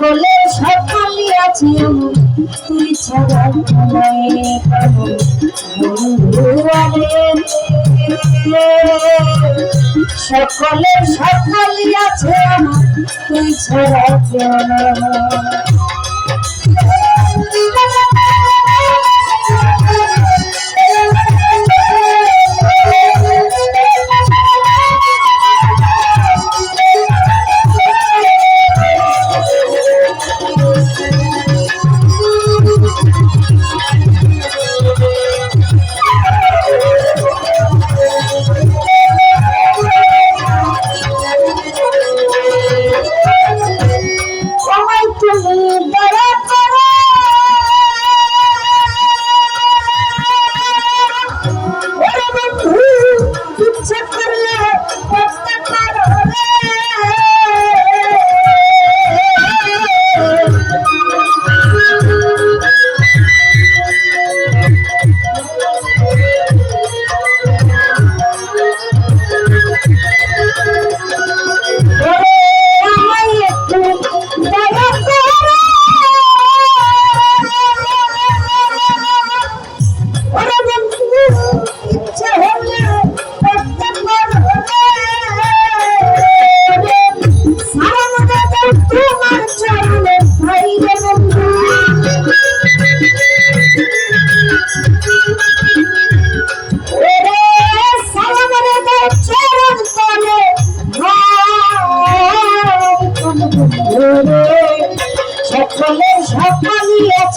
সকলে সকালি আছে তুই সবার সকলে সকালি আছে তুই সবার Hallelujah.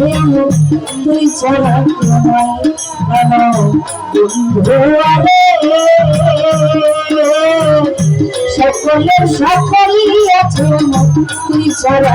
ছেলে তুই ছাড়া সকলের সকলই আছে তুই ছাড়া